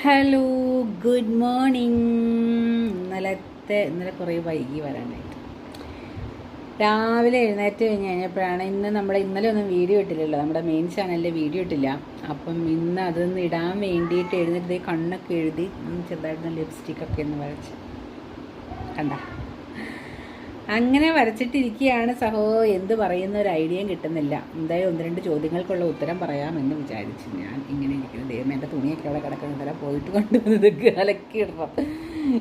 Hello good morning ഇന്നലത്തെ ഇന്നലെ കുറേ വൈകി വരാനായിട്ട്. രാവിലെ എഴുന്നേറ്റ് കഴിഞ്ഞ് കഴിഞ്ഞപ്പോഴാണ് ഇന്ന് നമ്മൾ ഇന്നലെ ഒന്നും വീഡിയോ ഇട്ടില്ലല്ലോ. നമ്മുടെ മെയിൻ ചാനലിൽ വീഡിയോ ഇട്ടില്ല. അപ്പം ഇന്ന് അതൊന്ന് ഇടാൻ വേണ്ടിയിട്ട് എഴുന്നേറ്റ് കണ്ണൊക്കെ എഴുതി ചെറുതായിട്ട് ലിപ്സ്റ്റിക്കൊക്കെ ഒന്ന് വരച്ച്. കണ്ട? അങ്ങനെ വരച്ചിട്ടിരിക്കുകയാണ് സഹോ. എന്ത് പറയുന്ന ഒരു ഐഡിയയും കിട്ടുന്നില്ല. എന്തായാലും ഒന്ന് രണ്ട് ചോദ്യങ്ങൾക്കുള്ള ഉത്തരം പറയാമെന്ന് വിചാരിച്ചു ഞാൻ. ഇങ്ങനെ ഇരിക്കുന്നത് ദൈവം എന്റെ തുണിയൊക്കെ അവിടെ കിടക്കുന്നില്ല പോയിട്ട് കൊണ്ടുവന്നത് അലക്കി ഇടണം.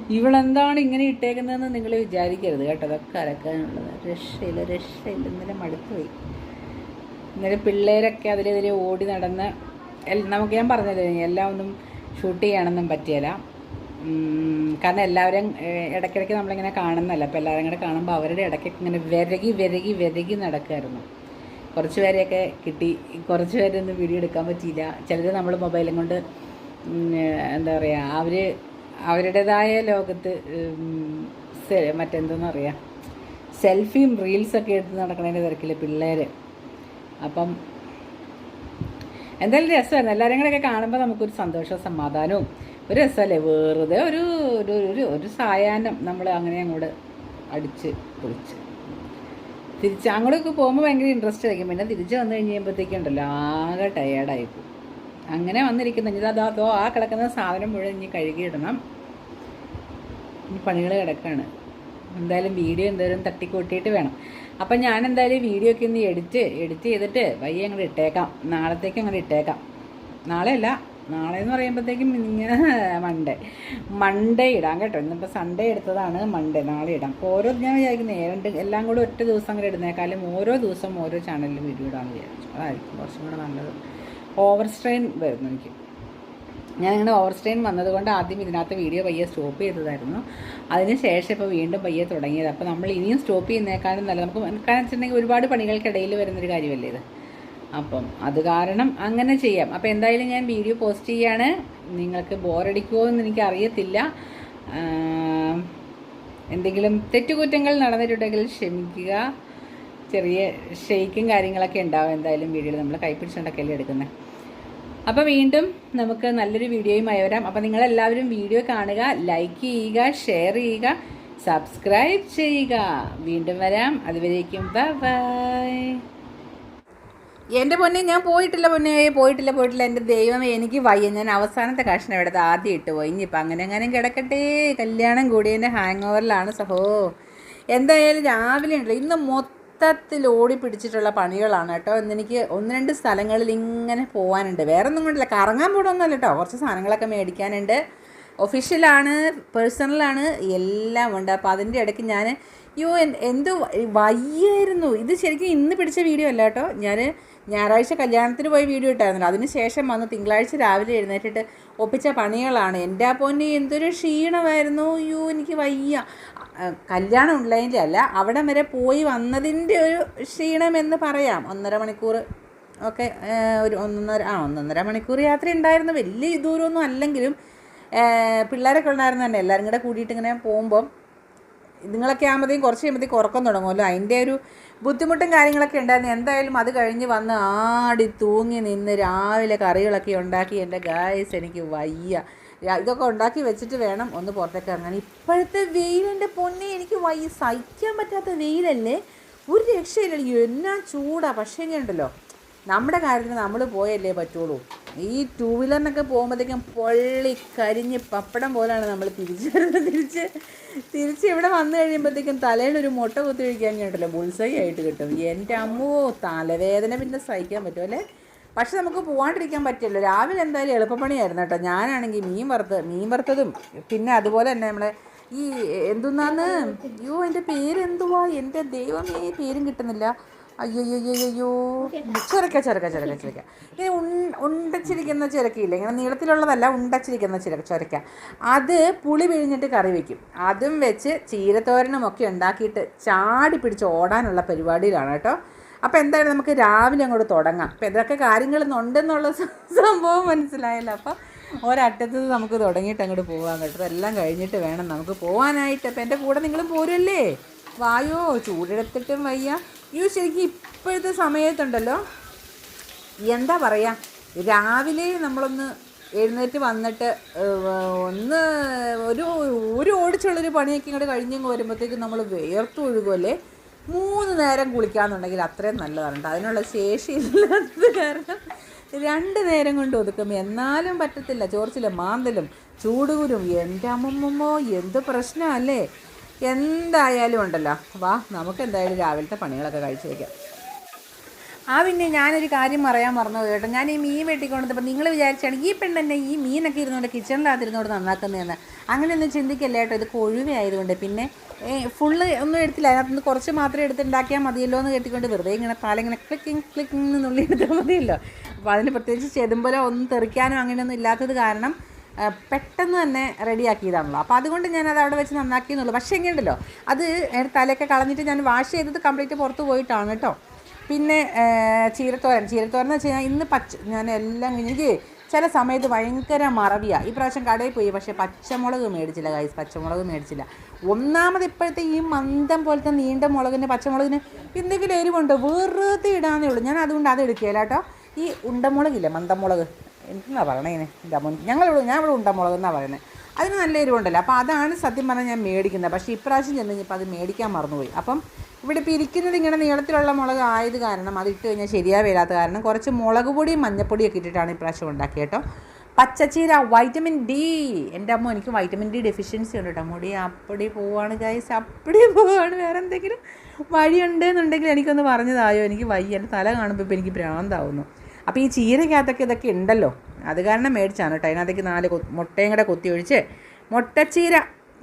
ഇവളെന്താണ് ഇങ്ങനെ ഇട്ടേക്കുന്നതെന്ന് നിങ്ങൾ വിചാരിക്കരുത് കേട്ടോ. അതൊക്കെ അലക്കാനുള്ളത്. രക്ഷയില്ല രക്ഷയില്ല. ഇന്നലെ മടുത്തുപോയി ഇന്നലെ പിള്ളേരൊക്കെ അതിലെതിരെ ഓടി നടന്ന് നമുക്ക് ഞാൻ പറഞ്ഞത് എല്ലാം ഒന്നും ഷൂട്ട് ചെയ്യാനൊന്നും പറ്റിയല്ല. കാരണം എല്ലാവരും ഇടയ്ക്കിടയ്ക്ക് നമ്മളിങ്ങനെ കാണുന്നല്ല അപ്പോൾ എല്ലാവരും കൂടെ കാണുമ്പോൾ അവരുടെ ഇടയ്ക്കൊക്കെ ഇങ്ങനെ വിരകി വിരകി വിരകി നടക്കുമായിരുന്നു കുറച്ച് പേരെയൊക്കെ കിട്ടി. കുറച്ച് പേരൊന്നും വീഡിയോ എടുക്കാൻ പറ്റിയില്ല. ചിലർ നമ്മൾ മൊബൈലും കൊണ്ട് എന്താ പറയുക അവർ അവരുടേതായ ലോകത്ത് മറ്റെന്തെന്ന് പറയുക സെൽഫിയും റീൽസൊക്കെ എടുത്ത് നടക്കുന്നതിന്റെ തിരക്കിൽ പിള്ളേർ അപ്പം എന്തായാലും രസമായിരുന്നു. എല്ലാവരും കൂടെയൊക്കെ കാണുമ്പോൾ നമുക്കൊരു സന്തോഷവും സമാധാനവും. ഒരു രസമല്ലേ? വെറുതെ ഒരു ഒരു ഒരു ഒരു സായാഹ്നം നമ്മൾ അങ്ങനെ അങ്ങോട്ട് അടിച്ച് പൊളിച്ച്. തിരിച്ച് അങ്ങോട്ടൊക്കെ പോകുമ്പോൾ ഭയങ്കര ഇൻട്രസ്റ്റ് ആയിരിക്കും. പിന്നെ തിരിച്ച് വന്നു കഴിഞ്ഞപ്പോഴത്തേക്കും ഉണ്ടല്ലോ ആകെ ടയേർഡായി പോകും. അങ്ങനെ വന്നിരിക്കുന്ന. ഇനി അതോ അതോ ആ കിടക്കുന്ന സാധനം മുഴുവൻ ഇനി കഴുകിയിടണം ഇനി പണികൾ കിടക്കാണ്. എന്തായാലും വീഡിയോ എന്തായാലും തട്ടിക്കൂട്ടിയിട്ട് വേണം. അപ്പം ഞാൻ എന്തായാലും വീഡിയോ ഒക്കെ ഇന്ന് എഡിറ്റ് എഡിറ്റ് ചെയ്തിട്ട് വയ്യ അങ്ങോട്ട് ഇട്ടേക്കാം. നാളത്തേക്ക് അങ്ങോട്ട് ഇട്ടേക്കാം. നാളെ അല്ല നാളെ എന്ന് പറയുമ്പോഴത്തേക്കും ഇങ്ങനെ മൺഡേ മൺഡേ ഇടാം കേട്ടോ. ഇന്നിപ്പോൾ സൺഡേ എടുത്തതാണ് മൺഡേ നാളെ ഇടാം. അപ്പോൾ ഓരോ ഞാൻ വിചാരിക്കുന്നത് രണ്ട് എല്ലാം കൂടെ ഒറ്റ ദിവസം അങ്ങനെ ഇടുന്നേക്കാളും ഓരോ ദിവസം ഓരോ ചാനലിൽ വീഡിയോ ഇടാമെന്ന് വിചാരിച്ചു. അതായിരിക്കും കുറച്ചും കൂടെ നല്ലത്. ഓവർ സ്ട്രെയിൻ വരുന്നു എനിക്ക്. ഞാൻ ഇങ്ങനെ ഓവർ സ്ട്രെയിൻ വന്നതുകൊണ്ട് ആദ്യം ഇതിനകത്ത് വീഡിയോ പയ്യെ സ്റ്റോപ്പ് ചെയ്തതായിരുന്നു. അതിന് ശേഷം ഇപ്പോൾ വീണ്ടും പയ്യെ തുടങ്ങിയത്. അപ്പോൾ നമ്മൾ ഇനിയും സ്റ്റോപ്പ് ചെയ്യുന്നേക്കാളും നല്ല നമുക്ക് കാരണം വെച്ചിട്ടുണ്ടെങ്കിൽ ഒരുപാട് പണികൾക്കിടയിൽ വരുന്നൊരു കാര്യമല്ലേ ഇത്? അപ്പം അത് കാരണം അങ്ങനെ ചെയ്യാം. അപ്പോൾ എന്തായാലും ഞാൻ വീഡിയോ പോസ്റ്റ് ചെയ്യാണ്. നിങ്ങൾക്ക് ബോറടിക്കുമോ എന്ന് എനിക്ക് അറിയത്തില്ല എന്തെങ്കിലും തെറ്റുകുറ്റങ്ങൾ നടന്നിട്ടുണ്ടെങ്കിൽ ക്ഷമിക്കുക. ചെറിയ ഷെയ്ക്കും കാര്യങ്ങളൊക്കെ ഉണ്ടാവും എന്തായാലും വീഡിയോയിൽ. നമ്മൾ കൈപ്പിടിച്ചുകൊണ്ടൊക്കെയല്ലേ എടുക്കുന്നത് അപ്പോൾ വീണ്ടും നമുക്ക് നല്ലൊരു വീഡിയോയുമായി വരാം. അപ്പോൾ നിങ്ങളെല്ലാവരും വീഡിയോ കാണുക ലൈക്ക് ചെയ്യുക ഷെയർ ചെയ്യുക സബ്സ്ക്രൈബ് ചെയ്യുക. വീണ്ടും വരാം. അതുവരേക്കും ബൈ ബൈ എന്റെ പൊന്നെ ഞാൻ പോയിട്ടില്ല പൊന്നെ പോയിട്ടില്ല പോയിട്ടില്ല. എന്റെ ദൈവമേ എനിക്ക് വയ്യ. ഞാൻ അവസാനത്തെ കഷ്ണം എടുത്ത് ആദ്യം ഇട്ട് പോയി. ഇനിയിപ്പോൾ അങ്ങനെ അങ്ങനെ കിടക്കട്ടെ. കല്യാണം കൂടിയതിന്റെ ഹാങ് ഓവറിലാണ് സഹോ. എന്തായാലും രാവിലെ ഉണ്ടല്ലോ. ഇന്ന് മൊത്തത്തിൽ ഓടി പിടിച്ചിട്ടുള്ള പണികളാണ് കേട്ടോ. ഇന്ന് എനിക്ക് ഒന്ന് രണ്ട് സ്ഥലങ്ങളിൽ ഇങ്ങനെ പോകാനുണ്ട് വേറെ ഒന്നും കൊണ്ടില്ല. കറങ്ങാൻ പോകണമെന്നല്ല കേട്ടോ. കുറച്ച് സാധനങ്ങളൊക്കെ മേടിക്കാനുണ്ട്. ഒഫീഷ്യലാണ് പേഴ്സണലാണ് എല്ലാം ഉണ്ട്. അപ്പോൾ അതിന്റെ ഇടയ്ക്ക് ഞാൻ അയ്യോ എന്ത് വയ്യായിരുന്നു. ഇത് ശരിക്കും ഇന്ന് പിടിച്ച വീഡിയോ അല്ല കേട്ടോ. ഞാൻ ഞായറാഴ്ച കല്യാണത്തിന് പോയി വീഡിയോ ഇട്ടായിരുന്നല്ലോ അതിന് ശേഷം വന്ന് തിങ്കളാഴ്ച രാവിലെ എഴുന്നേറ്റിട്ട് ഒപ്പിച്ച പണികളാണ്. എന്റെ പൊന്നി എന്തൊരു ക്ഷീണമായിരുന്നു. അയ്യോ എനിക്ക് വയ്യ. കല്യാണം ഉള്ളതിന്റെ അല്ല. അവിടെ വരെ പോയി വന്നതിന്റെ ഒരു ക്ഷീണം എന്ന് പറയാം. ഒന്നര മണിക്കൂർ ഒക്കെ ഒരു ഒന്നൊന്നര ആ ഒന്നൊന്നര മണിക്കൂർ യാത്ര ഉണ്ടായിരുന്നു. വലിയ ദൂരമൊന്നും അല്ലെങ്കിലും പിള്ളേരൊക്കെ ഉണ്ടായിരുന്നു തന്നെ. എല്ലാവരും കൂടെ കൂടിയിട്ട് ഇങ്ങനെ പോകുമ്പം നിങ്ങളൊക്കെ ആകുമ്പോഴത്തേക്കും കുറച്ച് കഴിയുമ്പോഴത്തേക്കും ഉറക്കം തുടങ്ങുമല്ലോ. അതിന്റെ ഒരു ബുദ്ധിമുട്ടും കാര്യങ്ങളൊക്കെ ഉണ്ടായിരുന്നു. എന്തായാലും അത് കഴിഞ്ഞ് വന്ന് ആടി തൂങ്ങി നിന്ന് രാവിലെ കറികളൊക്കെ ഉണ്ടാക്കി. എന്റെ ഗായസ് എനിക്ക് വയ്യ. ഇതൊക്കെ ഉണ്ടാക്കി വെച്ചിട്ട് വേണം ഒന്ന് പുറത്തേക്ക് ഇറങ്ങാൻ. ഇപ്പോഴത്തെ വെയിലിന്റെ പൊന്നെ എനിക്ക് വയ്യ. സഹിക്കാൻ പറ്റാത്ത വെയിലല്ലേ? ഒരു രക്ഷയില്ല എന്നാ ചൂടാ. പക്ഷേ ഉണ്ടല്ലോ നമ്മുടെ കാര്യത്തിന് നമ്മൾ പോയല്ലേ പറ്റുള്ളൂ. ഈ ടൂ വീലറിനൊക്കെ പോകുമ്പോഴത്തേക്കും പൊള്ളി കരിഞ്ഞ് പപ്പടം പോലെയാണ് നമ്മൾ തിരിച്ച് വരുന്നത്. തിരിച്ച് തിരിച്ച് ഇവിടെ വന്നു കഴിയുമ്പോഴത്തേക്കും തലയിൽ ഒരു മുട്ട കുത്തി കഴിക്കാൻ കേട്ടല്ലോ ബുൾസൈ ആയിട്ട് കിട്ടും. എന്റെ അമ്മോ തലവേദന പിന്നെ സഹിക്കാൻ പറ്റും അല്ലേ? പക്ഷെ നമുക്ക് പോകാണ്ടിരിക്കാൻ പറ്റില്ലല്ലോ രാവിലെ എന്തായാലും എളുപ്പപ്പണിയായിരുന്നു കേട്ടോ. ഞാനാണെങ്കിൽ മീൻ വറുത്ത് മീൻ വറുത്തതും പിന്നെ അതുപോലെ തന്നെ നമ്മളെ ഈ എന്തുന്നാന്ന്? അയ്യോ എന്റെ പേരെന്തുവാ? എന്റെ ദൈവമേ പേരും കിട്ടുന്നില്ല. അയ്യോ ചെറുക്ക ചെറുക്ക ചെറുക്ക ചുരക്ക ചുരക്ക ചുരക്ക ചുരക്ക ഈ ഉൺ ഉണ്ടച്ചിരിക്കുന്ന ചുരക്കയില്ലേ? ഇങ്ങനെ നീളത്തിലുള്ളതല്ല ഉണ്ടച്ചിരിക്കുന്ന ചുര ചുരക്ക. അത് പുളി പിഴിഞ്ഞിട്ട് കറി വയ്ക്കും അതും വെച്ച് ചീരത്തോരനുമൊക്കെ ഉണ്ടാക്കിയിട്ട് ചാടി പിടിച്ച് ഓടാനുള്ള പരിപാടിയിലാണ് കേട്ടോ. അപ്പോൾ എന്തായാലും നമുക്ക് രാവിലെ അങ്ങോട്ട് തുടങ്ങാം. അപ്പോൾ ഇതൊക്കെ കാര്യങ്ങൾ ഉണ്ടെന്നുള്ള സംഭവം മനസ്സിലായല്ലോ. അപ്പോൾ ഒരറ്റത്ത് നമുക്ക് തുടങ്ങിയിട്ട് അങ്ങോട്ട് പോകാൻ കേട്ടോ. എല്ലാം കഴിഞ്ഞിട്ട് വേണം നമുക്ക് പോകാനായിട്ട് അപ്പോൾ എന്റെ കൂടെ നിങ്ങളും പോരല്ലേ? വായോ ചൂടെടുത്തിട്ടും വയ്യ. അയ്യോ ശരിക്കും ഇപ്പോഴത്തെ സമയത്തുണ്ടല്ലോ. എന്താ പറയുക രാവിലെ നമ്മളൊന്ന് എഴുന്നേറ്റ് വന്നിട്ട് ഒന്ന് ഒരു ഒരു ഓടിച്ചുള്ളൊരു പണിയൊക്കെ ഇങ്ങോട്ട് കഴിഞ്ഞങ്ങ് വരുമ്പോഴത്തേക്കും നമ്മൾ വേർത്ത് ഒഴുകുമല്ലേ മൂന്ന് നേരം കുളിക്കാന്നുണ്ടെങ്കിൽ അത്രയും നല്ലതാണ് അതിനുള്ള ശേഷി ഇല്ലാത്തത് കാരണം രണ്ട് നേരം കൊണ്ട് ഒതുക്കും. എന്നാലും പറ്റത്തില്ല. ചോർച്ചിലും മാന്തലും ചൂടുകുരും. എന്റെ അമ്മമ്മോ എന്ത് പ്രശ്നമല്ലേ? എന്തായാലും ഉണ്ടല്ലോ. വാ നമുക്ക് എന്തായാലും രാവിലത്തെ പണികളൊക്കെ കഴിച്ചു വയ്ക്കാം ആ പിന്നെ ഞാനൊരു കാര്യം പറയാൻ മറന്നു കേട്ടോ. ഞാൻ ഈ മീൻ വെട്ടിക്കൊണ്ടപ്പോൾ നിങ്ങൾ വിചാരിച്ചാണ് ഈ പെണ്ണ് പെണ്ണെന്നെ ഈ മീനൊക്കെ ഇരുന്നുകൊണ്ട് കിച്ചണിനകത്തിരുന്നോണ്ട് നന്നാക്കുന്നതെന്ന്. അങ്ങനെയൊന്നും ചിന്തിക്കല്ലേ കേട്ടോ ഇത് കൊഴുവ ആയതുകൊണ്ട്. പിന്നെ ഫുള്ള് ഒന്നും എടുത്തില്ല. അതിനകത്തുനിന്ന് കുറച്ച് മാത്രം എടുത്തുണ്ടാക്കിയാൽ മതിയല്ലോ എന്ന് കേട്ടിക്കൊണ്ട് വെറുതെ ഇങ്ങനെ പാലിങ്ങനെ ക്ലിക്കിങ് ക്ലിക്കിങ് എന്നുള്ളിൽ എടുത്താൽ മതിയല്ലോ. അപ്പോൾ അതിന് പ്രത്യേകിച്ച് ചെതുമ്പലോ ഒന്നും തെറിക്കാനോ അങ്ങനെയൊന്നും ഇല്ലാത്തത് കാരണം പെട്ടെന്ന് തന്നെ റെഡിയാക്കിയതാണല്ലോ. അപ്പോൾ അതുകൊണ്ട് ഞാൻ അത് അവിടെ വെച്ച് നന്നാക്കി എന്നുള്ളൂ പക്ഷേ എങ്ങനെയുണ്ടല്ലോ? അത് തലയൊക്കെ കളഞ്ഞിട്ട് ഞാൻ വാഷ് ചെയ്തത് കംപ്ലീറ്റ് പുറത്ത് പോയിട്ടാണ് കേട്ടോ. പിന്നെ ചീരത്തോരൻ. ചീരത്തോരൻ എന്ന് വെച്ച് കഴിഞ്ഞാൽ ഇന്ന് പച്ച ഞാൻ എല്ലാം എനിക്ക് ചില സമയത്ത് ഭയങ്കര മറവിയാണ് ഈ പ്രാവശ്യം കടയിൽ പോയി. പക്ഷേ പച്ചമുളക് മേടിച്ചില്ല കൈസ് പച്ചമുളക് മേടിച്ചില്ല. ഒന്നാമത് ഇപ്പോഴത്തെ ഈ മന്ദം പോലത്തെ നീണ്ട മുളകിന് പച്ചമുളകിന് എന്തെങ്കിലും എരിവുണ്ടോ? വെറുതെ ഇടാന്നേ ഉള്ളൂ. ഞാൻ അതുകൊണ്ട് അത് എടുക്കുകയില്ല കേട്ടോ. ഈ ഉണ്ടമുളകില്ലേ മന്ദമുളക്? എന്താ പറയണേ ഇതാ മുൻ ഞങ്ങളിവിടെ ഞാൻ ഇവിടെ ഉണ്ടമുളക് എന്നാണ് പറയുന്നത് അതിന് നല്ല എരിവുണ്ടല്ലോ? അപ്പോൾ അതാണ് സത്യം പറഞ്ഞാൽ ഞാൻ മേടിക്കുന്നത്. പക്ഷേ ഇപ്രാവശ്യം ചെന്ന് കഴിഞ്ഞപ്പോൾ അത് മേടിക്കാൻ മറന്നുപോയി. അപ്പം ഇവിടെ ഇപ്പോൾ ഇരിക്കുന്നത് ഇങ്ങനെ നീളത്തിലുള്ള മുളക് ആയത് കാരണം അത് ഇട്ട് കഴിഞ്ഞാൽ ശരിയായി വരാത്ത കാരണം കുറച്ച് മുളക് പൊടിയും മഞ്ഞപ്പൊടിയൊക്കെ ഇട്ടിട്ടാണ് ഇപ്രാവശ്യം ഉണ്ടാക്കിയത് കേട്ടോ. പച്ചച്ചീര വൈറ്റമിൻ ഡി. എന്റെ അമ്മ എനിക്ക് വൈറ്റമിൻ ഡി ഡെഫിഷ്യൻസി ഉണ്ട് കേട്ടോ. മുടി അപ്പടി പോവാണ് ഗൈസ് അപ്പടി പോവാണ്. വേറെ എന്തെങ്കിലും വഴിയുണ്ട് എന്നുണ്ടെങ്കിൽ എനിക്കൊന്ന് പറഞ്ഞതായോ? എനിക്ക് വയ്യ. എന്റെ തല കാണുമ്പോൾ ഇപ്പോൾ എനിക്ക് ഭ്രാന്താവുന്നു. അപ്പോൾ ഈ ചീരക്കകത്തൊക്കെ ഇതൊക്കെ ഉണ്ടല്ലോ. അത് കാരണം മേടിച്ചാണ് കേട്ടോ. അതിനകത്തേക്ക് നാല് മുട്ടയും കൂടെ കൊത്തി ഒഴിച്ച് മുട്ടച്ചീര.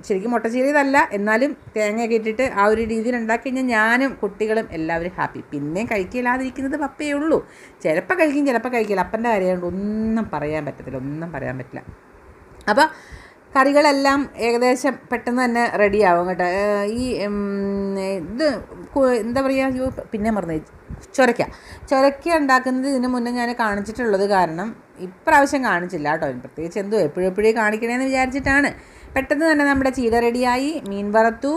ശരിക്കും മുട്ടച്ചീര ഇതല്ല. എന്നാലും തേങ്ങയൊക്കെ ഇട്ടിട്ട് ആ ഒരു രീതിയിൽ ഉണ്ടാക്കി കഴിഞ്ഞാൽ ഞാനും കുട്ടികളും എല്ലാവരും ഹാപ്പി. പിന്നെ കഴിക്കില്ലാതിരിക്കുന്നത് പപ്പയേ ഉള്ളൂ. ചിലപ്പോൾ കഴിക്കും ചിലപ്പോൾ കഴിക്കില്ല. അപ്പന്റെ കാര്യമുണ്ട് ഒന്നും പറയാൻ പറ്റത്തില്ല. ഒന്നും പറയാൻ പറ്റില്ല. അപ്പോൾ കറികളെല്ലാം ഏകദേശം പെട്ടെന്ന് തന്നെ റെഡിയാവും കേട്ടോ. ഈ ഇത് എന്താ പറയുക പിന്നെ മറന്നു ചൊരക്ക ചൊരക്ക ഉണ്ടാക്കുന്നത് ഇതിന് മുന്നേ ഞാൻ കാണിച്ചിട്ടുള്ളത് കാരണം ഇപ്രാവശ്യം കാണിച്ചില്ല കേട്ടോ. പ്രത്യേകിച്ച് എന്തോ എപ്പോഴും എപ്പോഴും കാണിക്കണേന്ന് വിചാരിച്ചിട്ടാണ്. പെട്ടെന്ന് തന്നെ നമ്മുടെ ചീര റെഡിയായി മീൻ വറുത്തു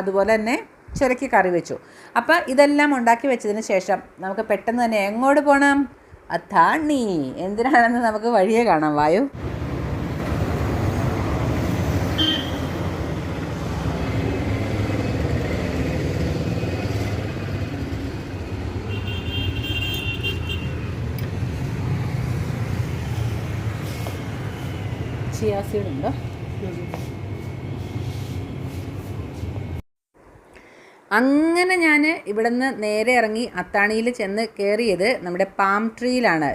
അതുപോലെ തന്നെ ചുരക്കി കറി വെച്ചു. അപ്പോൾ ഇതെല്ലാം ഉണ്ടാക്കി വെച്ചതിന് ശേഷം നമുക്ക് പെട്ടെന്ന് തന്നെ എങ്ങോട്ട് പോകണം അത്താണി എന്തിനാണെന്ന് നമുക്ക് വഴിയെ കാണാം വായു. ചിയാസീഡുണ്ടോ അങ്ങനെ ഞാൻ ഇവിടുന്ന് നേരെ ഇറങ്ങി അത്താണിയിൽ ചെന്ന് കയറിയത് നമ്മുടെ പാം ട്രീയിലാണ്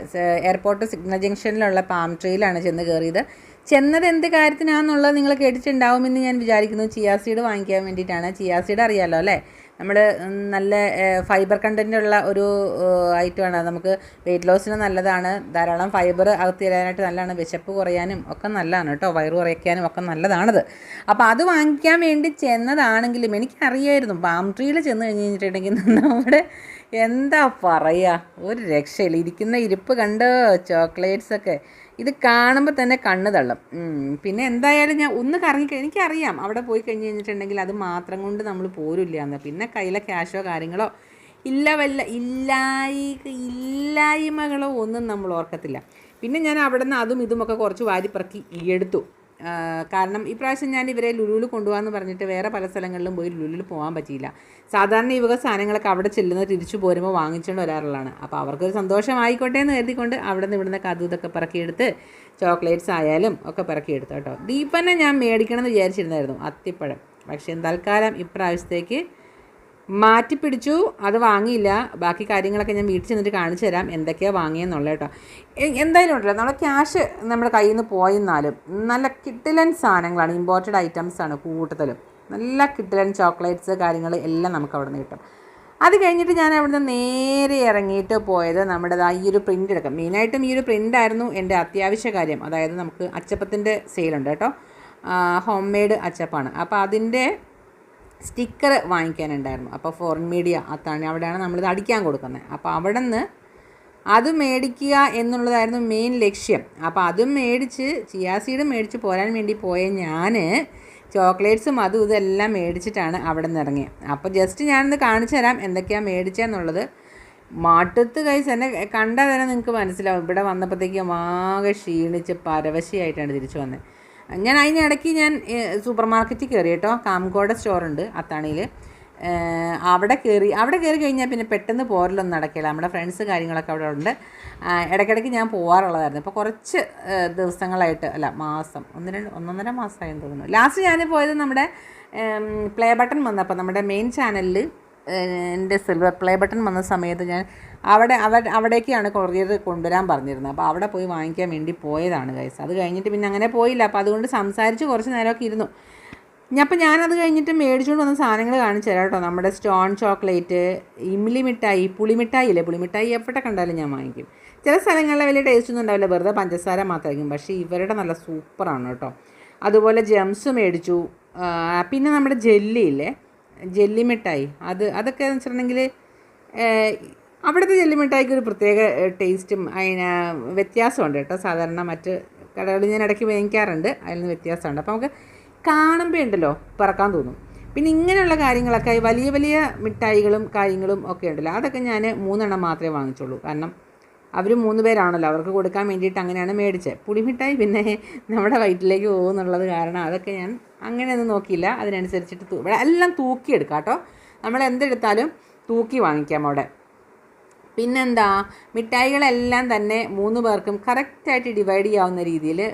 എയർപോർട്ട് സിഗ്നൽ ജംഗ്ഷനിലുള്ള പാം ട്രീയിലാണ് ചെന്ന് കയറിയത് ചെന്നത് എന്ത് കാര്യത്തിനാണെന്നുള്ളത് നിങ്ങൾ കേട്ടിട്ടുണ്ടാവുമെന്ന് ഞാൻ വിചാരിക്കുന്നു. ചിയാസീഡ് വാങ്ങിക്കാൻ വേണ്ടിയിട്ടാണ്. ചിയാസീഡ് അറിയാമല്ലോ അല്ലേ? നമ്മൾ നല്ല ഫൈബർ കണ്ടന്റ് ഉള്ള ഒരു ആണ്. നമുക്ക് വെയിറ്റ് ലോസിന് നല്ലതാണ്. ധാരാളം ഫൈബർ അകത്ത് തരാനായിട്ട് നല്ലതാണ്. വിശപ്പ് കുറയാനും ഒക്കെ നല്ലതാണ് കേട്ടോ. വയറ് കുറയ്ക്കാനും ഒക്കെ നല്ലതാണത്. അപ്പോൾ അത് വാങ്ങിക്കാൻ വേണ്ടി ചെന്നതാണെങ്കിലും എനിക്കറിയായിരുന്നു. പാം ട്രീയിൽ ചെന്ന് കഴിഞ്ഞ് കഴിഞ്ഞിട്ടുണ്ടെങ്കിൽ നമ്മുടെ എന്താ പറയുക ഒരു രക്ഷയില്ല. ഇരിക്കുന്ന ഇരിപ്പ് കണ്ടോ ചോക്ലേറ്റ്സ് ഒക്കെ ഇത് കാണുമ്പോൾ തന്നെ കണ്ണ് തള്ളും. പിന്നെ എന്തായാലും ഞാൻ ഒന്ന് കറങ്ങി എനിക്കറിയാം. അവിടെ പോയി കഴിഞ്ഞ് കഴിഞ്ഞിട്ടുണ്ടെങ്കിൽ അത് മാത്രം കൊണ്ട് നമ്മൾ പോരില്ല എന്ന് പിന്നെ കയ്യിലെ ക്യാഷോ കാര്യങ്ങളോ ഇല്ല വല്ല ഇല്ലായി ഇല്ലായ്മകളോ ഒന്നും നമ്മൾ ഓർക്കത്തില്ല. പിന്നെ ഞാൻ അവിടെ നിന്ന് അതും ഇതുമൊക്കെ കുറച്ച് വാരിപ്പറക്കി എടുത്തു. കാരണം ഇപ്രാവശ്യം ഞാൻ ഇവരെ ലുലുവിൽ കൊണ്ടുപോകാമെന്ന് പറഞ്ഞിട്ട് വേറെ പല സ്ഥലങ്ങളിലും പോയി ലുലുവിൽ പോകാൻ പറ്റിയില്ല. സാധാരണ ഈ വക സാധനങ്ങളൊക്കെ അവിടെ ചെല്ലുന്നത് തിരിച്ചു പോരുമ്പോൾ വാങ്ങിച്ചുകൊണ്ട് വരാറുള്ളതാണ്. അപ്പോൾ അവർക്കൊരു സന്തോഷമായിക്കോട്ടെ എന്ന് കരുതിക്കൊണ്ട് അവിടെ നിന്ന് ഇവിടുന്ന് അതും ഇതൊക്കെ പറക്കിയെടുത്ത് ചോക്ലേറ്റ്സ് ആയാലും ഒക്കെ പറക്കിയെടുത്തു കേട്ടോ. ദീപനെ ഞാൻ മേടിക്കണം എന്ന് വിചാരിച്ചിരുന്നായിരുന്നു അത്തിപ്പഴം. പക്ഷേ തൽക്കാലം ഇപ്രാവശ്യത്തേക്ക് മാറ്റിപ്പിടിച്ചു. അത് വാങ്ങിയില്ല. ബാക്കി കാര്യങ്ങളൊക്കെ ഞാൻ വീട്ടിൽ ചെന്നിട്ട് കാണിച്ചു തരാം. എന്തൊക്കെയാണ് വാങ്ങിയെന്നുള്ളത് കേട്ടോ. എന്തായാലും ഉണ്ടല്ലോ. നമ്മുടെ ക്യാഷ് നമ്മുടെ കയ്യിൽ നിന്ന് പോയെന്നാലും നല്ല കിട്ടിലൻ സാധനങ്ങളാണ്. ഇമ്പോർട്ടഡ് ഐറ്റംസാണ് കൂടുതലും. നല്ല കിട്ടിലൻ ചോക്ലേറ്റ്സ് കാര്യങ്ങൾ എല്ലാം നമുക്ക് അവിടെ നിന്ന് കിട്ടും. അത് കഴിഞ്ഞിട്ട് ഞാൻ അവിടുന്ന് നേരെ ഇറങ്ങിയിട്ട് പോയത് നമ്മുടെ ഈ ഒരു പ്രിന്റ് എടുക്കാം മെയിനായിട്ടും ഈ ഒരു പ്രിന്റ് ആയിരുന്നു എന്റെ അത്യാവശ്യ കാര്യം. അതായത് നമുക്ക് അച്ചപ്പത്തിന്റെ സെയിലുണ്ട് കേട്ടോ. ഹോം മെയ്ഡ് അച്ചപ്പാണ്. അപ്പോൾ അതിന്റെ സ്റ്റിക്കർ വാങ്ങിക്കാനുണ്ടായിരുന്നു. അപ്പോൾ ഫോറിൻ മീഡിയ അത്താണ് അവിടെയാണ് നമ്മളിത് അടിക്കാൻ കൊടുക്കുന്നത്. അപ്പോൾ അവിടെ നിന്ന് അത് മേടിക്കുക എന്നുള്ളതായിരുന്നു മെയിൻ ലക്ഷ്യം. അപ്പോൾ അതും മേടിച്ച് ചിയാസീഡും മേടിച്ച് പോരാൻ വേണ്ടി പോയ ഞാൻ ചോക്ലേറ്റ്സും അതും ഇതെല്ലാം മേടിച്ചിട്ടാണ് അവിടെ നിന്ന് ഇറങ്ങിയത് അപ്പോൾ ജസ്റ്റ് ഞാനൊന്ന് കാണിച്ചു തരാം എന്തൊക്കെയാണ് മേടിച്ചതെന്നുള്ളത് മാട്ടത്ത് കൈസ് എന്നെ കണ്ടാൽ തന്നെ നിങ്ങൾക്ക് മനസ്സിലാവും. ഇവിടെ വന്നപ്പോഴത്തേക്കും ആകെ ക്ഷീണിച്ച് പരവശയായിട്ടാണ് തിരിച്ചു വന്നത് ഞാൻ അതിനിടയ്ക്ക് ഞാൻ സൂപ്പർ മാർക്കറ്റിൽ കയറി കേട്ടോ. കാംകോട സ്റ്റോറുണ്ട് അത്താണിയിൽ അവിടെ കയറി അവിടെ കയറി കഴിഞ്ഞാൽ പിന്നെ പെട്ടെന്ന് പോരലൊന്നും നടക്കില്ല. നമ്മുടെ ഫ്രണ്ട്സ് കാര്യങ്ങളൊക്കെ അവിടെ ഉണ്ട്. ഇടയ്ക്കിടയ്ക്ക് ഞാൻ പോകാറുള്ളതായിരുന്നു ഇപ്പോൾ കുറച്ച് ദിവസങ്ങളായിട്ട് അല്ല മാസം ഒന്ന് രണ്ട് ഒന്നൊന്നര മാസമായെന്ന് തോന്നുന്നു. ലാസ്റ്റ് ഞാൻ പോയത് നമ്മുടെ പ്ലേ ബട്ടൺ വന്നപ്പോൾ നമ്മുടെ മെയിൻ ചാനലിൽ എന്റെ സിൽവർ പ്ലേ ബട്ടൺ വന്ന സമയത്ത് ഞാൻ അവിടെ അവ അവിടേക്കാണ് കൊറിയർ കൊണ്ടുവരാൻ പറഞ്ഞിരുന്നത്. അപ്പോൾ അവിടെ പോയി വാങ്ങിക്കാൻ വേണ്ടി പോയതാണ് കൈസ് അത് കഴിഞ്ഞിട്ട് പിന്നെ അങ്ങനെ പോയില്ല. അപ്പോൾ അതുകൊണ്ട് സംസാരിച്ച് കുറച്ച് നേരമൊക്കെ ഇരുന്നു. ഞാൻ ഞാനത് കഴിഞ്ഞിട്ട് മേടിച്ചുകൊണ്ട് വന്ന സാധനങ്ങൾ കാണിച്ചു തരാം കേട്ടോ. നമ്മുടെ സ്റ്റോൺ ചോക്ലേറ്റ് ഇമ്ലി മിഠായി പുളിമിഠായി ഇല്ലേ? പുളിമിഠായി എവിടെ കണ്ടാലും ഞാൻ വാങ്ങിക്കും. ചില സ്ഥലങ്ങളിലെ വലിയ ടേസ്റ്റ് ഒന്നും ഉണ്ടാവില്ല. വെറുതെ പഞ്ചസാര മാത്രമായിരിക്കും. പക്ഷേ ഇവരുടെ നല്ല സൂപ്പറാണ് കേട്ടോ. അതുപോലെ ജെംസ് മേടിച്ചു. പിന്നെ നമ്മുടെ ജെല്ലി ഇല്ലേ? ജെല്ലി മിഠായി അത് അതൊക്കെ എന്ന് വെച്ചിട്ടുണ്ടെങ്കിൽ അവിടുത്തെ ജെല്ലി മിഠായിക്ക് ഒരു പ്രത്യേക ടേസ്റ്റും അതിന് വ്യത്യാസമുണ്ട് കേട്ടോ. സാധാരണ മറ്റ് കടകളിൽ ഞാൻ ഇടയ്ക്ക് വാങ്ങിക്കാറുണ്ട്. അതിൽ നിന്ന് വ്യത്യാസമുണ്ട്. അപ്പോൾ നമുക്ക് കാണുമ്പോൾ ഉണ്ടല്ലോ പറക്കാൻ തോന്നും. പിന്നെ ഇങ്ങനെയുള്ള കാര്യങ്ങളൊക്കെ വലിയ വലിയ മിഠായികളും കാര്യങ്ങളും ഒക്കെ ഉണ്ടല്ലോ. അതൊക്കെ ഞാൻ മൂന്നെണ്ണം മാത്രമേ വാങ്ങിച്ചുള്ളൂ. കാരണം അവർ മൂന്ന് പേരാണല്ലോ. അവർക്ക് കൊടുക്കാൻ വേണ്ടിയിട്ട് അങ്ങനെയാണ് മേടിച്ചത് പുളിമിഠായി പിന്നെ നമ്മുടെ വയറ്റിലേക്ക് പോകുന്നുള്ളത് കാരണം അതൊക്കെ ഞാൻ അങ്ങനെയൊന്നും നോക്കിയില്ല. അതിനനുസരിച്ചിട്ട് തൂ- എല്ലാം തൂക്കിയെടുക്കാം കേട്ടോ. നമ്മൾ എന്തെടുത്താലും തൂക്കി വാങ്ങിക്കാം അവിടെ. പിന്നെന്താ? മിഠായികളെല്ലാം തന്നെ മൂന്ന് പേർക്കും കറക്റ്റായിട്ട് ഡിവൈഡ് ചെയ്യാവുന്ന രീതിയിൽ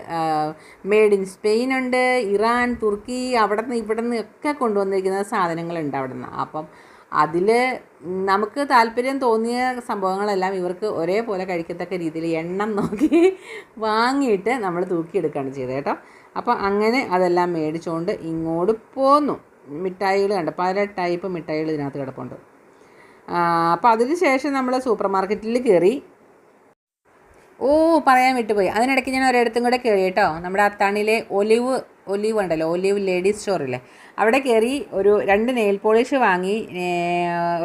മെയ്ഡ് ഇൻ സ്പെയിൻ ഉണ്ട് ഇറാൻ തുർക്കി അവിടെ നിന്ന് ഇവിടെ നിന്ന് ഒക്കെ കൊണ്ടുവന്നിരിക്കുന്ന സാധനങ്ങളുണ്ട് അവിടെ നിന്ന് അപ്പം അതിൽ നമുക്ക് താല്പര്യം തോന്നിയ സംഭവങ്ങളെല്ലാം ഇവർക്ക് ഒരേപോലെ കഴിക്കത്തക്ക രീതിയിൽ എണ്ണം നോക്കി വാങ്ങിയിട്ട് നമ്മൾ തൂക്കിയെടുക്കുകയാണ് ചെയ്തത് കേട്ടോ. അപ്പോൾ അങ്ങനെ അതെല്ലാം മേടിച്ചുകൊണ്ട് ഇങ്ങോട്ട് പോന്നു. മിഠായികൾ കണ്ട്? പല ടൈപ്പ് മിഠായികൾ ഇതിനകത്ത് കിടപ്പുണ്ട്. അപ്പോൾ അതിന് ശേഷം നമ്മൾ സൂപ്പർ മാർക്കറ്റിൽ കയറി. ഓ പറയാൻ വിട്ടുപോയി. അതിനിടയ്ക്ക് ഞാൻ ഒരിടത്തും കൂടെ കയറി കേട്ടോ. നമ്മുടെ അത്താണിയിലെ ഒലിവ് ഒലിവ് ഉണ്ടല്ലോ ഒലിവ് ലേഡീസ് സ്റ്റോറില്ലേ അവിടെ കയറി ഒരു രണ്ട് നെയിൽ പോളിഷ് വാങ്ങി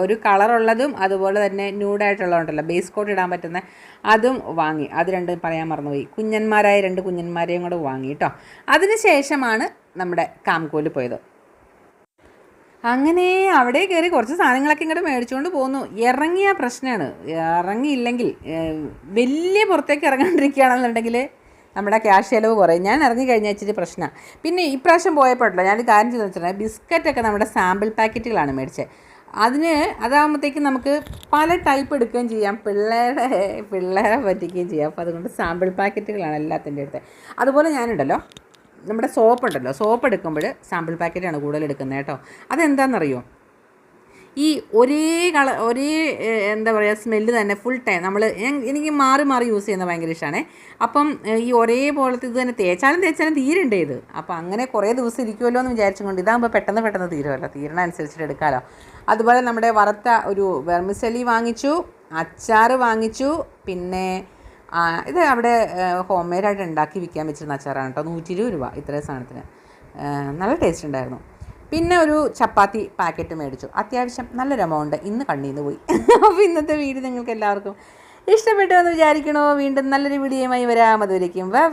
ഒരു കളറുള്ളതും അതുപോലെ തന്നെ ന്യൂഡായിട്ടുള്ളതുണ്ടല്ലോ ബേസ് കോട്ട് ഇടാൻ പറ്റുന്ന അതും വാങ്ങി. അത് രണ്ട് പറയാൻ മറന്നുപോയി. കുഞ്ഞന്മാരായ രണ്ട് കുഞ്ഞന്മാരെയും കൂടെ വാങ്ങി കേട്ടോ. അതിനുശേഷമാണ് നമ്മുടെ കാംകോൽ പോയത്. അങ്ങനെ അവിടെ കയറി കുറച്ച് സാധനങ്ങളൊക്കെ ഇങ്ങോട്ട് മേടിച്ചുകൊണ്ട് പോന്നു. ഇറങ്ങിയ പ്രശ്നമാണ് ഇറങ്ങിയില്ലെങ്കിൽ വലിയ പുറത്തേക്ക് ഇറങ്ങാണ്ടിരിക്കുകയാണെന്നുണ്ടെങ്കിൽ നമ്മുടെ ക്യാഷ് ചിലവ് കുറയും. ഞാൻ ഇറങ്ങി കഴിഞ്ഞാൽ ഇച്ചിരി പ്രശ്നമാണ് പിന്നെ ഇപ്രാവശ്യം പോയപ്പോഴല്ലോ ഞാൻ കാര്യം ചെയ്തെന്ന് വെച്ചിട്ടുണ്ടെങ്കിൽ ബിസ്ക്കറ്റൊക്കെ നമ്മുടെ സാമ്പിൾ പാക്കറ്റുകളാണ് മേടിച്ചത് അതിന് അതാകുമ്പോഴത്തേക്കും നമുക്ക് പല ടൈപ്പ് എടുക്കുകയും ചെയ്യാം. പിള്ളേരെ പിള്ളേരെ പറ്റിക്കുകയും ചെയ്യാം. അപ്പോൾ അതുകൊണ്ട് സാമ്പിൾ പാക്കറ്റുകളാണ് എല്ലാത്തിന്റെ അടുത്ത്. അതുപോലെ ഞാനുണ്ടല്ലോ നമ്മുടെ സോപ്പ് ഉണ്ടല്ലോ. സോപ്പ് എടുക്കുമ്പോൾ സാമ്പിൾ പാക്കറ്റാണ് കൂടുതൽ എടുക്കുന്നത് കേട്ടോ. അതെന്താണെന്നറിയോ ഈ ഒരേ കള ഒരേ എന്താ പറയുക സ്മെല്ല് തന്നെ ഫുൾ ടൈം നമ്മൾ എനിക്ക് മാറി മാറി യൂസ് ചെയ്യുന്നത് ഭയങ്കര ഇഷ്ടമാണ് അപ്പം ഈ ഈ ഒരേപോലത്തെ ഇത് തന്നെ തേച്ചാലും തേച്ചാലും തീരണ്ടേ ഇത്. അപ്പം അങ്ങനെ കുറേ ദിവസം ഇരിക്കുമല്ലോ എന്ന് വിചാരിച്ചുകൊണ്ട് ഇതാകുമ്പോൾ പെട്ടെന്ന് പെട്ടെന്ന് തീരുമല്ലോ തീരണ അനുസരിച്ചിട്ട് എടുക്കാമല്ലോ അതുപോലെ നമ്മുടെ വറുത്ത ഒരു വെർമിസലി വാങ്ങിച്ചു അച്ചാർ വാങ്ങിച്ചു പിന്നെ ഇത് അവിടെ ഹോം മെയ്ഡായിട്ട് ഉണ്ടാക്കി വിൽക്കാൻ വെച്ചിരുന്ന അച്ചാറാണ് കേട്ടോ. നൂറ്റി ഇരുപത് രൂപ ഇത്രയും സാധനത്തിന്. നല്ല ടേസ്റ്റ് ഉണ്ടായിരുന്നു. പിന്നെ ഒരു ചപ്പാത്തി പാക്കറ്റ് മേടിച്ചു. അത്യാവശ്യം നല്ലൊരു എമൗണ്ട് ഇന്ന് കണ്ണീന്ന് പോയി. അപ്പോൾ ഇന്നത്തെ വീഡിയോ നിങ്ങൾക്ക് എല്ലാവർക്കും ഇഷ്ടപ്പെട്ടു എന്ന് വിചാരിക്കണോ? വീണ്ടും നല്ലൊരു വീഡിയോയുമായി വരാം. അതുവരേക്കും ബൈ.